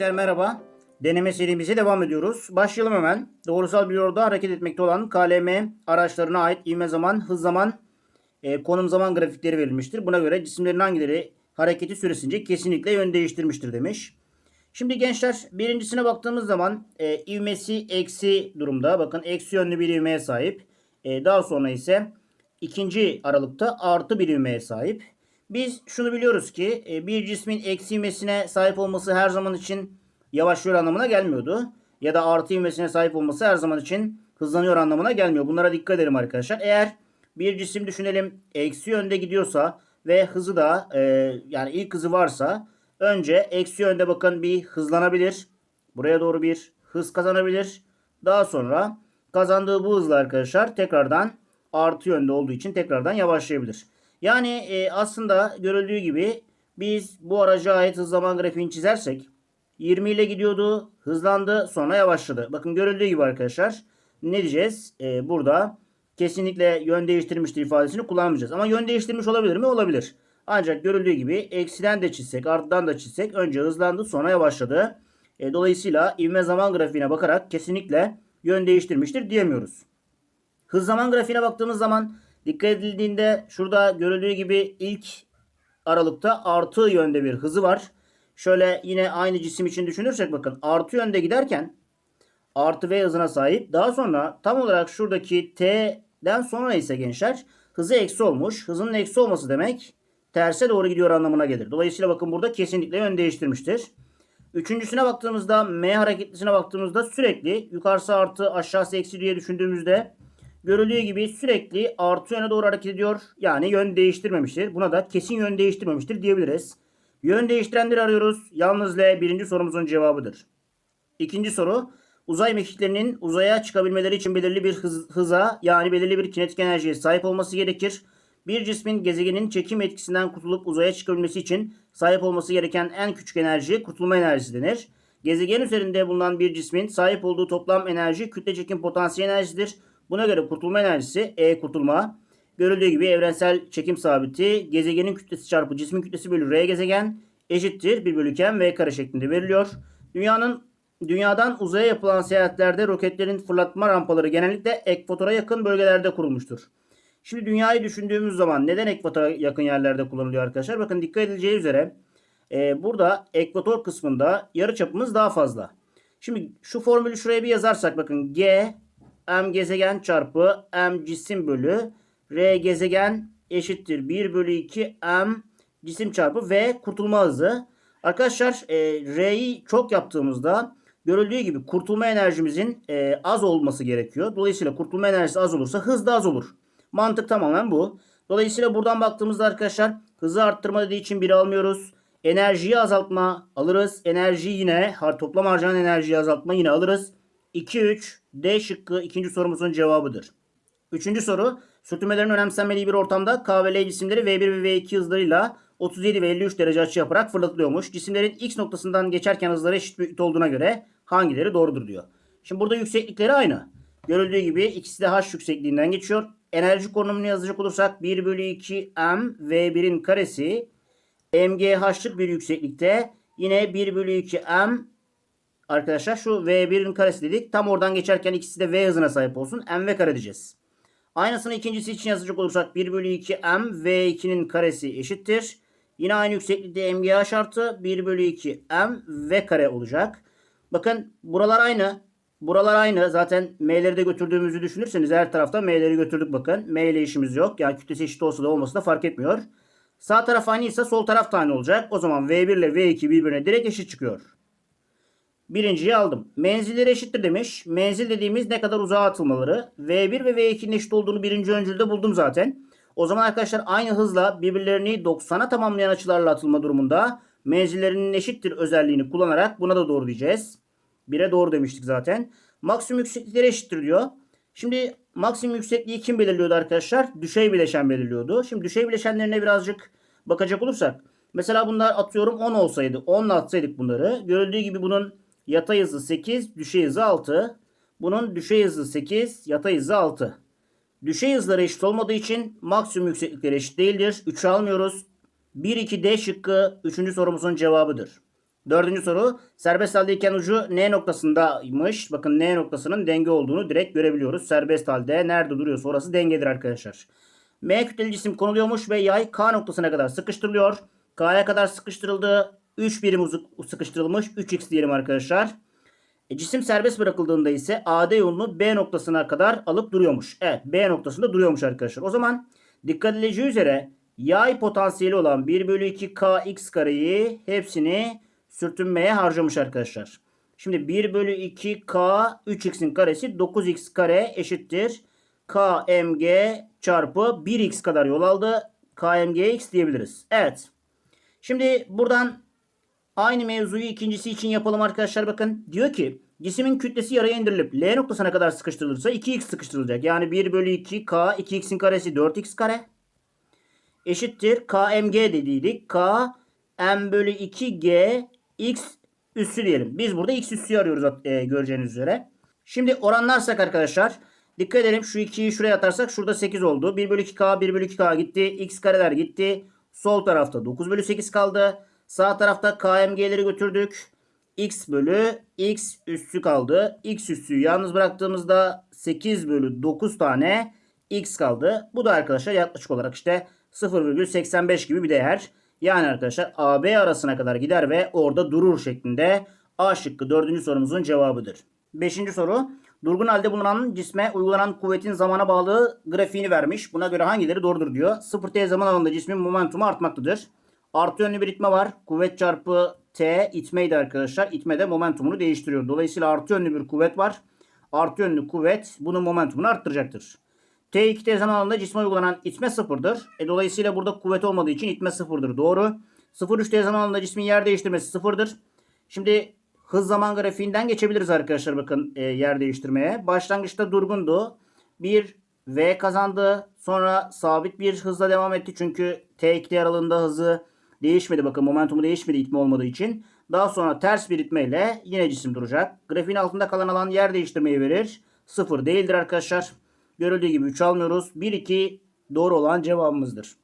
Gençler merhaba. Deneme serimize devam ediyoruz. Başlayalım hemen. Doğrusal bir yolda hareket etmekte olan KLM araçlarına ait ivme zaman, hız zaman, e, konum zaman grafikleri verilmiştir. Buna göre cisimlerin hangileri hareketi süresince kesinlikle yön değiştirmiştir demiş. Şimdi gençler birincisine baktığımız zaman e, ivmesi eksi durumda. Bakın eksi yönlü bir ivmeye sahip. E, daha sonra ise ikinci aralıkta artı bir ivmeye sahip. Biz şunu biliyoruz ki e, bir cismin eksi ivmesine sahip olması her zaman için yavaşlıyor anlamına gelmiyordu. Ya da artı ivmesine sahip olması her zaman için hızlanıyor anlamına gelmiyor. Bunlara dikkat edelim arkadaşlar. Eğer bir cisim düşünelim eksi yönde gidiyorsa ve hızı da e, yani ilk hızı varsa önce eksi yönde bakın bir hızlanabilir. Buraya doğru bir hız kazanabilir. Daha sonra kazandığı bu hızla arkadaşlar tekrardan artı yönde olduğu için tekrardan yavaşlayabilir. Yani e, aslında görüldüğü gibi biz bu araca ait hız zaman grafiğini çizersek 20 ile gidiyordu, hızlandı, sonra yavaşladı. Bakın görüldüğü gibi arkadaşlar ne diyeceğiz? E, burada kesinlikle yön değiştirmiştir ifadesini kullanmayacağız. Ama yön değiştirmiş olabilir mi? Olabilir. Ancak görüldüğü gibi eksiden de çizsek, artıdan da çizsek önce hızlandı, sonra yavaşladı. E, dolayısıyla ivme zaman grafiğine bakarak kesinlikle yön değiştirmiştir diyemiyoruz. Hız zaman grafiğine baktığımız zaman dikkat edildiğinde şurada görüldüğü gibi ilk aralıkta artı yönde bir hızı var. Şöyle yine aynı cisim için düşünürsek bakın artı yönde giderken artı v hızına sahip. Daha sonra tam olarak şuradaki t'den sonra ise gençler hızı eksi olmuş. Hızının eksi olması demek terse doğru gidiyor anlamına gelir. Dolayısıyla bakın burada kesinlikle yön değiştirmiştir. Üçüncüsüne baktığımızda M hareketlisine baktığımızda sürekli yukarısı artı aşağısı eksi diye düşündüğümüzde görüldüğü gibi sürekli artı yöne doğru hareket ediyor. Yani yön değiştirmemiştir. Buna da kesin yön değiştirmemiştir diyebiliriz. Yön değiştirenleri arıyoruz. Yalnız L birinci sorumuzun cevabıdır. İkinci soru. Uzay mekiklerinin uzaya çıkabilmeleri için belirli bir hız- hıza yani belirli bir kinetik enerjiye sahip olması gerekir. Bir cismin gezegenin çekim etkisinden kurtulup uzaya çıkabilmesi için sahip olması gereken en küçük enerji kurtulma enerjisi denir. Gezegen üzerinde bulunan bir cismin sahip olduğu toplam enerji kütle çekim potansiyel enerjisidir. Buna göre kurtulma enerjisi E kurtulma. Görüldüğü gibi evrensel çekim sabiti gezegenin kütlesi çarpı cismin kütlesi bölü R gezegen eşittir 1 bölü iken V kare şeklinde veriliyor. Dünyanın Dünyadan uzaya yapılan seyahatlerde roketlerin fırlatma rampaları genellikle ekvatora yakın bölgelerde kurulmuştur. Şimdi dünyayı düşündüğümüz zaman neden ekvatora yakın yerlerde kullanılıyor arkadaşlar? Bakın dikkat edileceği üzere e, burada ekvator kısmında yarı çapımız daha fazla. Şimdi şu formülü şuraya bir yazarsak bakın G M gezegen çarpı M cisim bölü R gezegen eşittir 1 bölü 2 M cisim çarpı V kurtulma hızı. Arkadaşlar e, R'yi çok yaptığımızda görüldüğü gibi kurtulma enerjimizin e, az olması gerekiyor. Dolayısıyla kurtulma enerjisi az olursa hız da az olur. Mantık tamamen bu. Dolayısıyla buradan baktığımızda arkadaşlar hızı arttırma dediği için 1 almıyoruz. Enerjiyi azaltma alırız. Enerji yine toplam harcanan enerjiyi azaltma yine alırız. 2 3 D şıkkı ikinci sorumuzun cevabıdır. Üçüncü soru. Sürtünmelerin önemsenmediği bir ortamda K ve L cisimleri V1 ve V2 hızlarıyla 37 ve 53 derece açı yaparak fırlatılıyormuş. Cisimlerin X noktasından geçerken hızları eşit büyüklükte olduğuna göre hangileri doğrudur diyor. Şimdi burada yükseklikleri aynı. Görüldüğü gibi ikisi de H yüksekliğinden geçiyor. Enerji konumunu yazacak olursak 1 bölü 2 M V1'in karesi MGH'lık bir yükseklikte yine 1 bölü 2 M arkadaşlar şu V1'in karesi dedik. Tam oradan geçerken ikisi de V hızına sahip olsun. MV kare diyeceğiz. Aynısını ikincisi için yazacak olursak 1 bölü 2 M V2'nin karesi eşittir. Yine aynı yükseklikte MGH artı 1 bölü 2 M V kare olacak. Bakın buralar aynı. Buralar aynı. Zaten M'leri de götürdüğümüzü düşünürseniz her tarafta M'leri götürdük bakın. M ile işimiz yok. Yani kütlesi eşit olsa da olmasa da fark etmiyor. Sağ taraf aynıysa sol taraf aynı olacak. O zaman V1 ile V2 birbirine direkt eşit çıkıyor. Birinciyi aldım. Menzilleri eşittir demiş. Menzil dediğimiz ne kadar uzağa atılmaları. V1 ve V2'nin eşit olduğunu birinci öncülde buldum zaten. O zaman arkadaşlar aynı hızla birbirlerini 90'a tamamlayan açılarla atılma durumunda menzillerinin eşittir özelliğini kullanarak buna da doğru diyeceğiz. 1'e doğru demiştik zaten. Maksimum yükseklikleri eşittir diyor. Şimdi maksimum yüksekliği kim belirliyordu arkadaşlar? Düşey bileşen belirliyordu. Şimdi düşey bileşenlerine birazcık bakacak olursak. Mesela bunlar atıyorum 10 olsaydı. 10 ile atsaydık bunları. Görüldüğü gibi bunun yatay hızı 8, düşey hızı 6. Bunun düşey hızı 8, yatay hızı 6. Düşey hızları eşit olmadığı için maksimum yükseklikleri eşit değildir. 3'ü almıyoruz. 1, 2, D şıkkı 3. sorumuzun cevabıdır. Dördüncü soru. Serbest haldeyken ucu N noktasındaymış. Bakın N noktasının denge olduğunu direkt görebiliyoruz. Serbest halde nerede duruyorsa orası dengedir arkadaşlar. M kütleli cisim konuluyormuş ve yay K noktasına kadar sıkıştırılıyor. K'ya kadar sıkıştırıldı. 3 birim sıkıştırılmış. 3x diyelim arkadaşlar. E, cisim serbest bırakıldığında ise AD yolunu B noktasına kadar alıp duruyormuş. Evet B noktasında duruyormuş arkadaşlar. O zaman dikkat edileceği üzere yay potansiyeli olan 1 bölü 2 kx kareyi hepsini sürtünmeye harcamış arkadaşlar. Şimdi 1 bölü 2 k 3x'in karesi 9x kare eşittir. kmg çarpı 1x kadar yol aldı. kmgx diyebiliriz. Evet. Şimdi buradan Aynı mevzuyu ikincisi için yapalım arkadaşlar bakın. Diyor ki cismin kütlesi yarıya indirilip L noktasına kadar sıkıştırılırsa 2x sıkıştırılacak. Yani 1 bölü 2 k 2x'in karesi 4x kare eşittir kmg dediydik. k m bölü 2 g x üssü diyelim. Biz burada x üssüyü arıyoruz e, göreceğiniz üzere. Şimdi oranlarsak arkadaşlar dikkat edelim şu 2'yi şuraya atarsak şurada 8 oldu. 1 bölü 2k 1 bölü 2k gitti. x kareler gitti. Sol tarafta 9 bölü 8 kaldı. Sağ tarafta KMG'leri götürdük. X bölü X üssü kaldı. X üssüyü yalnız bıraktığımızda 8 bölü 9 tane X kaldı. Bu da arkadaşlar yaklaşık olarak işte 0,85 gibi bir değer. Yani arkadaşlar AB arasına kadar gider ve orada durur şeklinde A şıkkı 4. sorumuzun cevabıdır. 5. soru. Durgun halde bulunan cisme uygulanan kuvvetin zamana bağlı grafiğini vermiş. Buna göre hangileri doğrudur diyor. 0t zaman alanında cismin momentumu artmaktadır. Artı yönlü bir itme var. Kuvvet çarpı T itmeydi arkadaşlar. İtme de momentumunu değiştiriyor. Dolayısıyla artı yönlü bir kuvvet var. Artı yönlü kuvvet bunun momentumunu arttıracaktır. T2T zamanında cisme uygulanan itme sıfırdır. E, dolayısıyla burada kuvvet olmadığı için itme sıfırdır. Doğru. 0-3T zamanında cismin yer değiştirmesi sıfırdır. Şimdi hız zaman grafiğinden geçebiliriz arkadaşlar bakın e, yer değiştirmeye. Başlangıçta durgundu. Bir V kazandı. Sonra sabit bir hızla devam etti. Çünkü T2T aralığında hızı Değişmedi bakın momentumu değişmedi itme olmadığı için. Daha sonra ters bir itmeyle yine cisim duracak. Grafiğin altında kalan alan yer değiştirmeyi verir. Sıfır değildir arkadaşlar. Görüldüğü gibi 3 almıyoruz. 1-2 doğru olan cevabımızdır.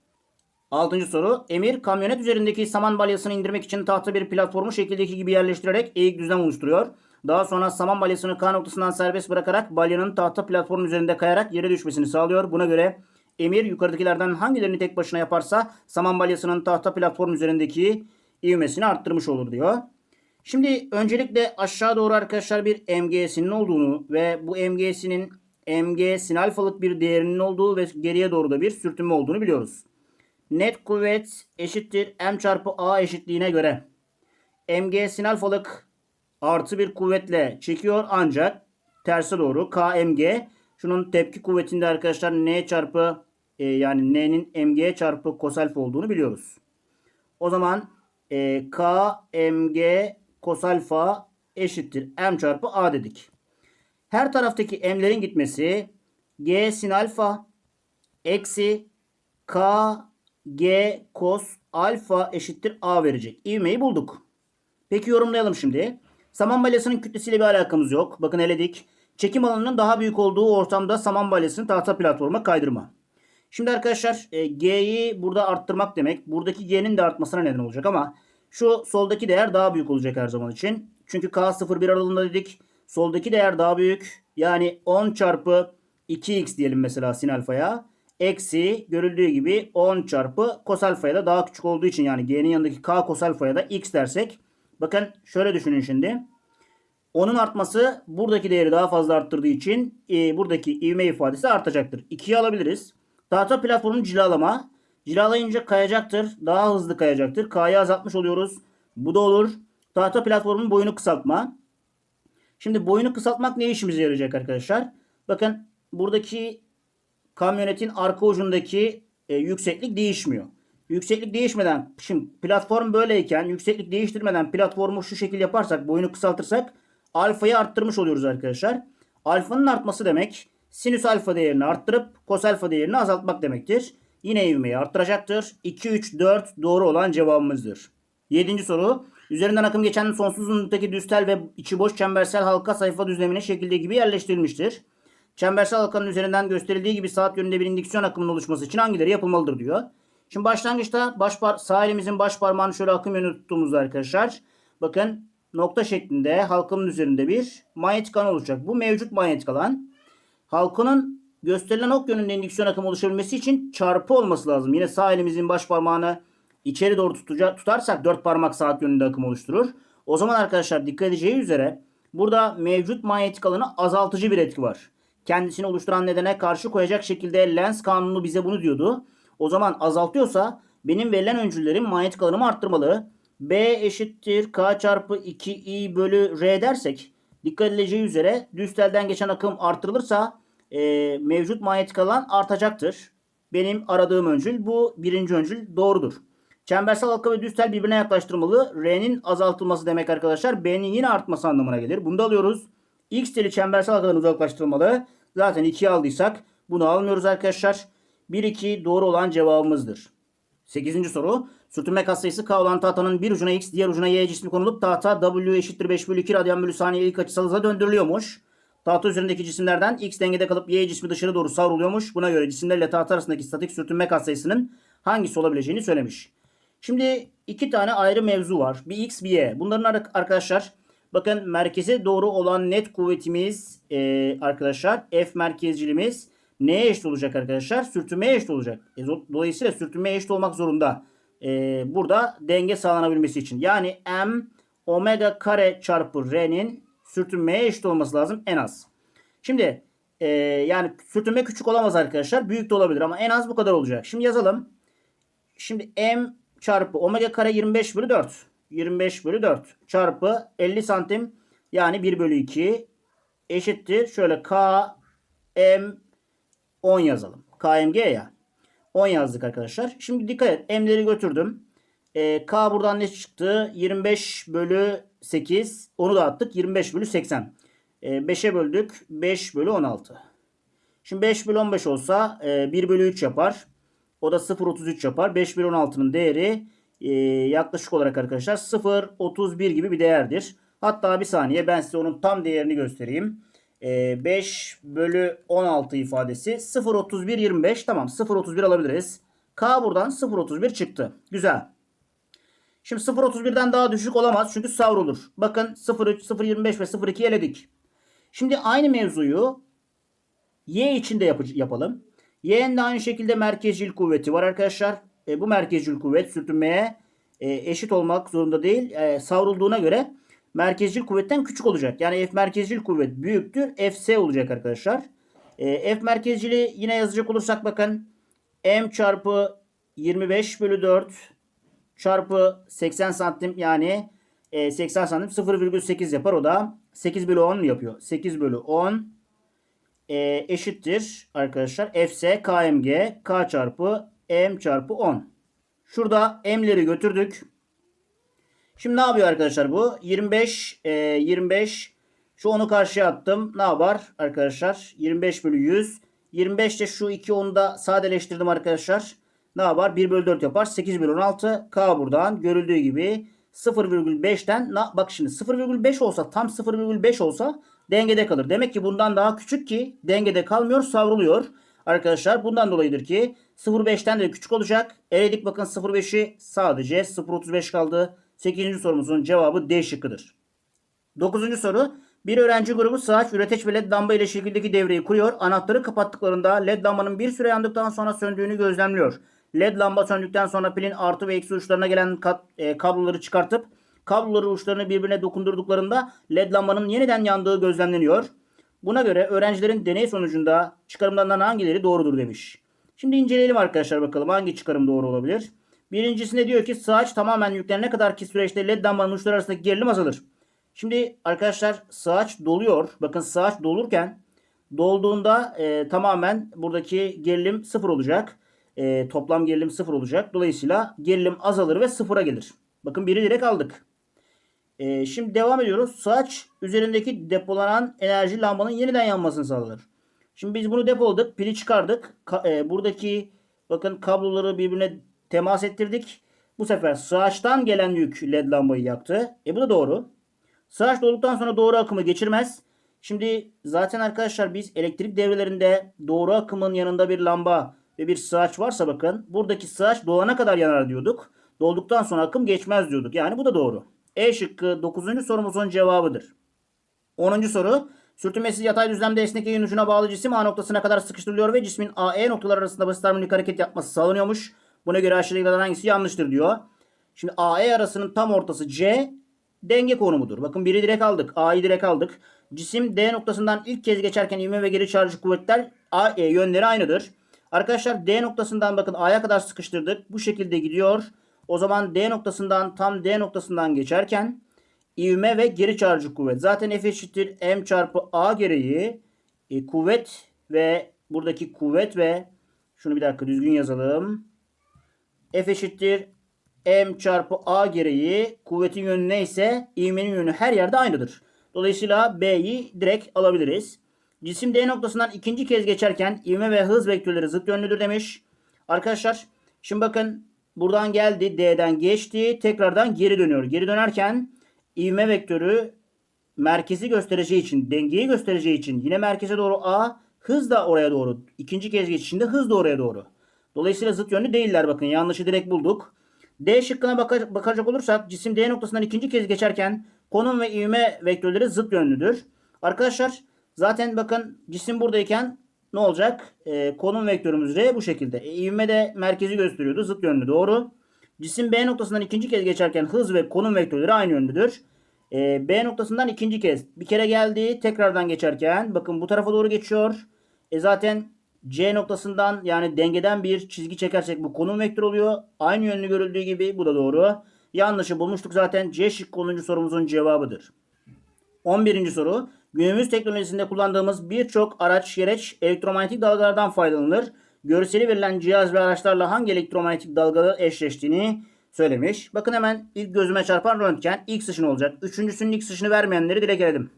Altıncı soru. Emir kamyonet üzerindeki saman balyasını indirmek için tahta bir platformu şekildeki gibi yerleştirerek eğik düzlem oluşturuyor. Daha sonra saman balyasını K noktasından serbest bırakarak balyanın tahta platformun üzerinde kayarak yere düşmesini sağlıyor. Buna göre Emir yukarıdakilerden hangilerini tek başına yaparsa saman balyasının tahta platform üzerindeki ivmesini arttırmış olur diyor. Şimdi öncelikle aşağı doğru arkadaşlar bir MG'sinin olduğunu ve bu MG'sinin MG sin alfalık bir değerinin olduğu ve geriye doğru da bir sürtünme olduğunu biliyoruz. Net kuvvet eşittir M çarpı A eşitliğine göre MG sin alfalık artı bir kuvvetle çekiyor ancak terse doğru KMG şunun tepki kuvvetinde arkadaşlar N çarpı e, yani n'nin mg çarpı kos alfa olduğunu biliyoruz. O zaman e, k mg kos alfa eşittir m çarpı a dedik. Her taraftaki m'lerin gitmesi g sin alfa eksi k g kos alfa eşittir a verecek. İvmeyi bulduk. Peki yorumlayalım şimdi. Saman balyasının kütlesiyle bir alakamız yok. Bakın eledik. Çekim alanının daha büyük olduğu ortamda saman balyasını tahta platforma kaydırma. Şimdi arkadaşlar e, G'yi burada arttırmak demek. Buradaki G'nin de artmasına neden olacak ama şu soldaki değer daha büyük olacak her zaman için. Çünkü K 0-1 aralığında dedik. Soldaki değer daha büyük. Yani 10 çarpı 2x diyelim mesela sin alfaya. Eksi görüldüğü gibi 10 çarpı kos alfaya da daha küçük olduğu için yani G'nin yanındaki K kos alfaya da x dersek. Bakın şöyle düşünün şimdi. Onun artması buradaki değeri daha fazla arttırdığı için e, buradaki ivme ifadesi artacaktır. 2'yi alabiliriz. Tahta platformunu cilalama. Cilalayınca kayacaktır. Daha hızlı kayacaktır. K'yı azaltmış oluyoruz. Bu da olur. Tahta platformunun boyunu kısaltma. Şimdi boyunu kısaltmak ne işimize yarayacak arkadaşlar? Bakın buradaki kamyonetin arka ucundaki e, yükseklik değişmiyor. Yükseklik değişmeden şimdi platform böyleyken yükseklik değiştirmeden platformu şu şekil yaparsak boyunu kısaltırsak alfayı arttırmış oluyoruz arkadaşlar. Alfanın artması demek sinüs alfa değerini arttırıp kos alfa değerini azaltmak demektir. Yine ivmeyi arttıracaktır. 2, 3, 4 doğru olan cevabımızdır. 7. soru. Üzerinden akım geçen sonsuz uzunluktaki düstel ve içi boş çembersel halka sayfa düzlemine şekilde gibi yerleştirilmiştir. Çembersel halkanın üzerinden gösterildiği gibi saat yönünde bir indüksiyon akımının oluşması için hangileri yapılmalıdır diyor. Şimdi başlangıçta baş par sağ elimizin baş parmağını şöyle akım yönü tuttuğumuzda arkadaşlar bakın nokta şeklinde halkamın üzerinde bir manyetik alan olacak. Bu mevcut manyetik alan. Halkanın gösterilen ok yönünde indüksiyon akımı oluşabilmesi için çarpı olması lazım. Yine sağ elimizin baş parmağını içeri doğru tutuca, tutarsak dört parmak saat yönünde akım oluşturur. O zaman arkadaşlar dikkat edeceği üzere burada mevcut manyetik alanı azaltıcı bir etki var. Kendisini oluşturan nedene karşı koyacak şekilde Lenz kanunu bize bunu diyordu. O zaman azaltıyorsa benim verilen öncüllerim manyetik alanımı arttırmalı. B eşittir K çarpı 2I bölü R dersek dikkat edileceği üzere düz telden geçen akım artırılırsa e, mevcut manyetik alan artacaktır. Benim aradığım öncül bu birinci öncül doğrudur. Çembersel halka ve düz tel birbirine yaklaştırmalı. R'nin azaltılması demek arkadaşlar. B'nin yine artması anlamına gelir. Bunu da alıyoruz. X teli çembersel halkadan uzaklaştırılmalı. Zaten 2'yi aldıysak bunu almıyoruz arkadaşlar. 1 2 doğru olan cevabımızdır. 8. soru. Sürtünme katsayısı K olan tahtanın bir ucuna X diğer ucuna Y cismi konulup tahta W eşittir 5 bölü 2 radyan bölü saniye ilk açısal hıza döndürülüyormuş. Tahta üzerindeki cisimlerden X dengede kalıp Y cismi dışarı doğru savruluyormuş. Buna göre cisimlerle tahta arasındaki statik sürtünme katsayısının hangisi olabileceğini söylemiş. Şimdi iki tane ayrı mevzu var. Bir X bir Y. Bunların ar- arkadaşlar bakın merkeze doğru olan net kuvvetimiz e, arkadaşlar F merkezciliğimiz neye eşit olacak arkadaşlar? Sürtünmeye eşit olacak. E, dolayısıyla sürtünmeye eşit olmak zorunda. E, burada denge sağlanabilmesi için. Yani M omega kare çarpı R'nin sürtünmeye eşit olması lazım en az. Şimdi e, yani sürtünme küçük olamaz arkadaşlar. Büyük de olabilir ama en az bu kadar olacak. Şimdi yazalım. Şimdi M çarpı omega kare 25 bölü 4. 25 bölü 4 çarpı 50 santim yani 1 bölü 2 eşittir. Şöyle K M 10 yazalım. KMG ya. 10 yazdık arkadaşlar. Şimdi dikkat et. M'leri götürdüm. Ee, K buradan ne çıktı? 25 bölü 8. Onu da attık. 25 bölü 80. Ee, 5'e böldük. 5 bölü 16. Şimdi 5 bölü 15 olsa e, 1 bölü 3 yapar. O da 0.33 yapar. 5 bölü 16'nın değeri e, yaklaşık olarak arkadaşlar 0.31 gibi bir değerdir. Hatta bir saniye ben size onun tam değerini göstereyim. E, 5 bölü 16 ifadesi 0.31.25 tamam 0.31 alabiliriz. K buradan 0.31 çıktı. Güzel. Şimdi 0.31'den daha düşük olamaz çünkü savrulur. Bakın 0.3, 0.25 ve 0.2 eledik. Şimdi aynı mevzuyu Y için de yapı- yapalım. Y'nin de aynı şekilde merkezcil kuvveti var arkadaşlar. E, bu merkezcil kuvvet sürtünmeye e, eşit olmak zorunda değil. E, savrulduğuna göre merkezcil kuvvetten küçük olacak. Yani F merkezcil kuvvet büyüktür. Fs olacak arkadaşlar. E, F merkezcili yine yazacak olursak bakın. M çarpı 25 bölü 4 çarpı 80 santim yani e, 80 santim 0,8 yapar. O da 8 bölü 10 yapıyor. 8 bölü 10 e, eşittir arkadaşlar. Fs kmg k çarpı m çarpı 10. Şurada m'leri götürdük. Şimdi ne yapıyor arkadaşlar bu? 25 e, 25 şu onu karşıya attım. Ne yapar arkadaşlar? 25 bölü 100. 25 de şu 2 onu da sadeleştirdim arkadaşlar. Ne yapar? 1 bölü 4 yapar. 8 bölü 16. K buradan görüldüğü gibi 0,5'ten na- bak şimdi 0,5 olsa tam 0,5 olsa dengede kalır. Demek ki bundan daha küçük ki dengede kalmıyor savruluyor. Arkadaşlar bundan dolayıdır ki 0,5'ten de küçük olacak. Eledik bakın 0,5'i sadece 0,35 kaldı. 8. sorumuzun cevabı D şıkkıdır. 9. soru. Bir öğrenci grubu saç, üreteç ve led lamba ile şekildeki devreyi kuruyor. Anahtarı kapattıklarında led lambanın bir süre yandıktan sonra söndüğünü gözlemliyor. Led lamba söndükten sonra pilin artı ve eksi uçlarına gelen kat- e, kabloları çıkartıp kabloları uçlarını birbirine dokundurduklarında led lambanın yeniden yandığı gözlemleniyor. Buna göre öğrencilerin deney sonucunda çıkarımlarından hangileri doğrudur demiş. Şimdi inceleyelim arkadaşlar bakalım hangi çıkarım doğru olabilir. Birincisinde diyor ki saç tamamen yüklenene kadar ki süreçte led lambanın uçları arasındaki gerilim azalır. Şimdi arkadaşlar sağaç doluyor. Bakın sağaç dolurken dolduğunda e, tamamen buradaki gerilim sıfır olacak. E, toplam gerilim sıfır olacak. Dolayısıyla gerilim azalır ve sıfıra gelir. Bakın biri direkt aldık. E, şimdi devam ediyoruz. Saç üzerindeki depolanan enerji lambanın yeniden yanmasını sağlar. Şimdi biz bunu depoladık. Pili çıkardık. Ka- e, buradaki bakın kabloları birbirine temas ettirdik. Bu sefer sağaçtan gelen yük led lambayı yaktı. E bu da doğru. Sığaç dolduktan sonra doğru akımı geçirmez. Şimdi zaten arkadaşlar biz elektrik devrelerinde doğru akımın yanında bir lamba ve bir sığaç varsa bakın buradaki sığaç dolana kadar yanar diyorduk. Dolduktan sonra akım geçmez diyorduk. Yani bu da doğru. E şıkkı 9. sorumuzun cevabıdır. 10. soru. Sürtünmesiz yatay düzlemde esnek yayın ucuna bağlı cisim A noktasına kadar sıkıştırılıyor ve cismin A, E noktalar arasında basit harmonik hareket yapması sağlanıyormuş. Buna göre aşağıdakilerden hangisi yanlıştır diyor. Şimdi A, E arasının tam ortası C denge konumudur. Bakın biri direkt aldık. A'yı direkt aldık. Cisim D noktasından ilk kez geçerken ivme ve geri çarjı kuvvetler A, E yönleri aynıdır. Arkadaşlar D noktasından bakın A'ya kadar sıkıştırdık. Bu şekilde gidiyor. O zaman D noktasından tam D noktasından geçerken ivme ve geri çarjı kuvvet. Zaten F eşittir M çarpı A gereği e, kuvvet ve buradaki kuvvet ve şunu bir dakika düzgün yazalım. F eşittir M çarpı A gereği kuvvetin yönü neyse ivmenin yönü her yerde aynıdır. Dolayısıyla B'yi direkt alabiliriz. Cisim D noktasından ikinci kez geçerken ivme ve hız vektörleri zıt yönlüdür demiş. Arkadaşlar şimdi bakın buradan geldi D'den geçti tekrardan geri dönüyor. Geri dönerken ivme vektörü merkezi göstereceği için dengeyi göstereceği için yine merkeze doğru A hız da oraya doğru. İkinci kez geçişinde hız da oraya doğru. Dolayısıyla zıt yönlü değiller bakın yanlışı direkt bulduk. D şıkkına baka- bakacak olursak cisim D noktasından ikinci kez geçerken konum ve ivme vektörleri zıt yönlüdür. Arkadaşlar zaten bakın cisim buradayken ne olacak? Ee, konum vektörümüz R bu şekilde. E, ivme de merkezi gösteriyordu. Zıt yönlü doğru. Cisim B noktasından ikinci kez geçerken hız ve konum vektörleri aynı yönlüdür. Ee, B noktasından ikinci kez bir kere geldi. Tekrardan geçerken bakın bu tarafa doğru geçiyor. E zaten C noktasından yani dengeden bir çizgi çekersek bu konum vektörü oluyor. Aynı yönlü görüldüğü gibi bu da doğru. Yanlışı bulmuştuk zaten. C şıkkı 10. sorumuzun cevabıdır. 11. soru. Günümüz teknolojisinde kullandığımız birçok araç, gereç elektromanyetik dalgalardan faydalanır. Görseli verilen cihaz ve araçlarla hangi elektromanyetik dalgalı eşleştiğini söylemiş. Bakın hemen ilk gözüme çarpan röntgen X ışını olacak. Üçüncüsünün X ışını vermeyenleri direkt eledim.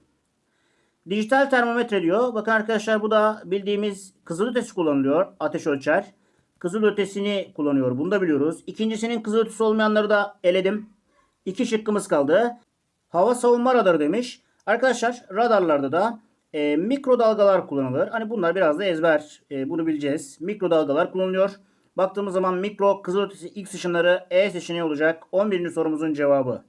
Dijital termometre diyor. Bakın arkadaşlar bu da bildiğimiz kızılötesi kullanılıyor. Ateş ölçer. Kızılötesini kullanıyor. Bunu da biliyoruz. İkincisinin kızılötesi olmayanları da eledim. İki şıkkımız kaldı. Hava savunma radarı demiş. Arkadaşlar radarlarda da e, mikrodalgalar kullanılır. Hani bunlar biraz da ezber. E, bunu bileceğiz. Mikrodalgalar kullanılıyor. Baktığımız zaman mikro kızılötesi X ışınları E seçeneği olacak. 11. sorumuzun cevabı.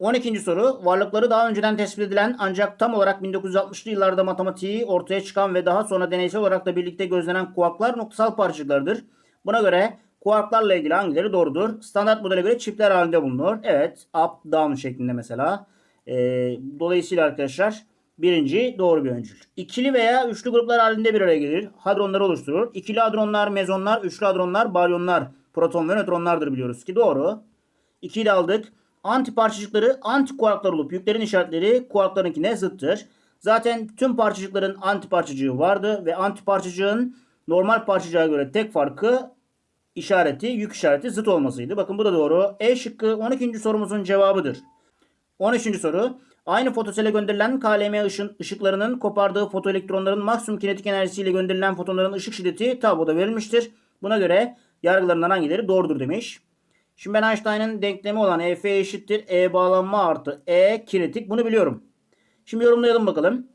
12. soru. Varlıkları daha önceden tespit edilen ancak tam olarak 1960'lı yıllarda matematiği ortaya çıkan ve daha sonra deneysel olarak da birlikte gözlenen kuarklar noktasal parçacıklardır. Buna göre kuarklarla ilgili hangileri doğrudur? Standart modele göre çiftler halinde bulunur. Evet. Up, down şeklinde mesela. Ee, dolayısıyla arkadaşlar birinci doğru bir öncül. İkili veya üçlü gruplar halinde bir araya gelir. Hadronları oluşturur. İkili hadronlar, mezonlar, üçlü hadronlar, baryonlar, proton ve nötronlardır biliyoruz ki doğru. 2 ile aldık. Anti parçacıkları anti kuarklar olup yüklerin işaretleri kuarklarınkine zıttır. Zaten tüm parçacıkların anti parçacığı vardı ve anti parçacığın normal parçacığa göre tek farkı işareti, yük işareti zıt olmasıydı. Bakın bu da doğru. E şıkkı 12. sorumuzun cevabıdır. 13. soru. Aynı fotosele gönderilen KLM ışın, ışıklarının kopardığı fotoelektronların maksimum kinetik enerjisiyle gönderilen fotonların ışık şiddeti tabloda verilmiştir. Buna göre yargılarından hangileri doğrudur demiş. Şimdi ben Einstein'ın denklemi olan EF eşittir E bağlanma artı E kinetik bunu biliyorum. Şimdi yorumlayalım bakalım.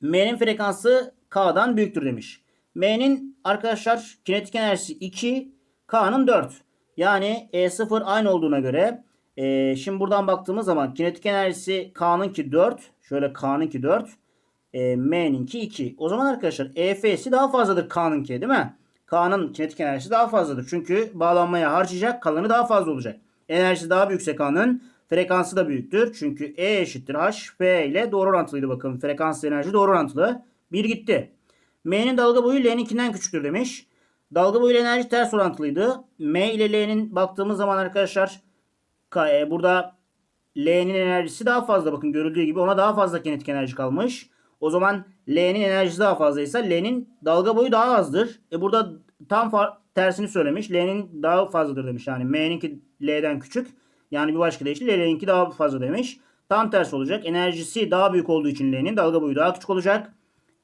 M'nin frekansı K'dan büyüktür demiş. M'nin arkadaşlar kinetik enerjisi 2, K'nın 4. Yani E0 aynı olduğuna göre e, şimdi buradan baktığımız zaman kinetik enerjisi K'nınki 4. Şöyle K'nınki 4. E, M'ninki 2. O zaman arkadaşlar EF'si daha fazladır K'nınki değil mi? K'nın kinetik enerjisi daha fazladır. Çünkü bağlanmaya harcayacak kalanı daha fazla olacak. Enerjisi daha büyükse K'nın frekansı da büyüktür. Çünkü E eşittir H, P ile doğru orantılıydı bakın. Frekans enerji doğru orantılı. 1 gitti. M'nin dalga boyu L'ninkinden küçüktür demiş. Dalga boyu ile enerji ters orantılıydı. M ile L'nin baktığımız zaman arkadaşlar e, burada L'nin enerjisi daha fazla. Bakın görüldüğü gibi ona daha fazla kinetik enerji kalmış. O zaman L'nin enerjisi daha fazlaysa L'nin dalga boyu daha azdır. E burada tam tersini söylemiş. L'nin daha fazladır demiş. Yani M'ninki L'den küçük. Yani bir başka deyişle L'ninki daha fazla demiş. Tam tersi olacak. Enerjisi daha büyük olduğu için L'nin dalga boyu daha küçük olacak.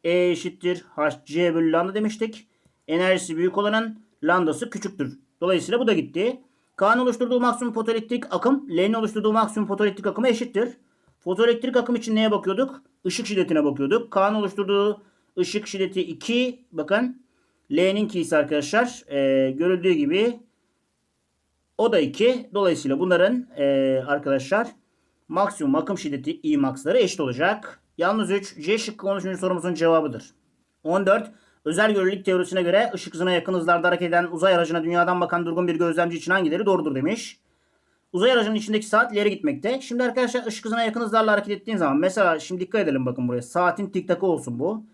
E eşittir HC bölü lambda demiştik. Enerjisi büyük olanın lambdası küçüktür. Dolayısıyla bu da gitti. K'nın oluşturduğu maksimum fotoelektrik akım L'nin oluşturduğu maksimum fotoelektrik akıma eşittir. Fotoelektrik akım için neye bakıyorduk? Işık şiddetine bakıyorduk. K'nın oluşturduğu ışık şiddeti 2. Bakın L'ninki ise arkadaşlar e, görüldüğü gibi o da 2. Dolayısıyla bunların e, arkadaşlar maksimum akım şiddeti I max'ları eşit olacak. Yalnız 3 C şıkkı 13. sorumuzun cevabıdır. 14. Özel görelilik teorisine göre ışık hızına yakın hızlarda hareket eden uzay aracına dünyadan bakan durgun bir gözlemci için hangileri doğrudur demiş. Uzay aracının içindeki saat ileri gitmekte. Şimdi arkadaşlar ışık hızına yakın hızlarla hareket ettiğin zaman mesela şimdi dikkat edelim bakın buraya. Saatin tik takı olsun bu.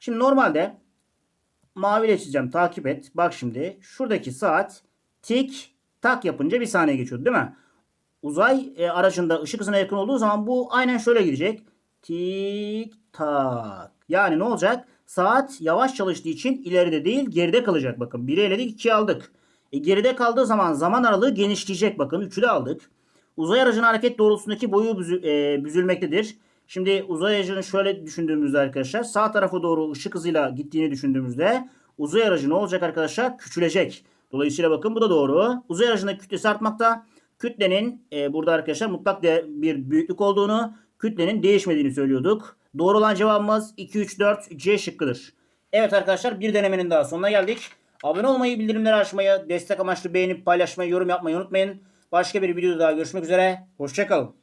Şimdi normalde maviyle çizeceğim takip et. Bak şimdi şuradaki saat tik tak yapınca bir saniye geçiyordu değil mi? Uzay e, aracında ışık hızına yakın olduğu zaman bu aynen şöyle gidecek. Tik tak. Yani ne olacak? Saat yavaş çalıştığı için ileride değil geride kalacak. Bakın 1'i eledik 2'yi aldık. E, geride kaldığı zaman zaman aralığı genişleyecek. Bakın 3'ü de aldık. Uzay aracının hareket doğrultusundaki boyu büzü- e, büzülmektedir. Şimdi uzay aracını şöyle düşündüğümüzde arkadaşlar sağ tarafa doğru ışık hızıyla gittiğini düşündüğümüzde uzay aracı ne olacak arkadaşlar? Küçülecek. Dolayısıyla bakın bu da doğru. Uzay aracının kütlesi artmakta. Kütlenin e, burada arkadaşlar mutlak bir büyüklük olduğunu, kütlenin değişmediğini söylüyorduk. Doğru olan cevabımız 2, 3, 4 C şıkkıdır. Evet arkadaşlar bir denemenin daha sonuna geldik. Abone olmayı, bildirimleri açmayı, destek amaçlı beğenip paylaşmayı, yorum yapmayı unutmayın. Başka bir videoda daha görüşmek üzere. Hoşçakalın.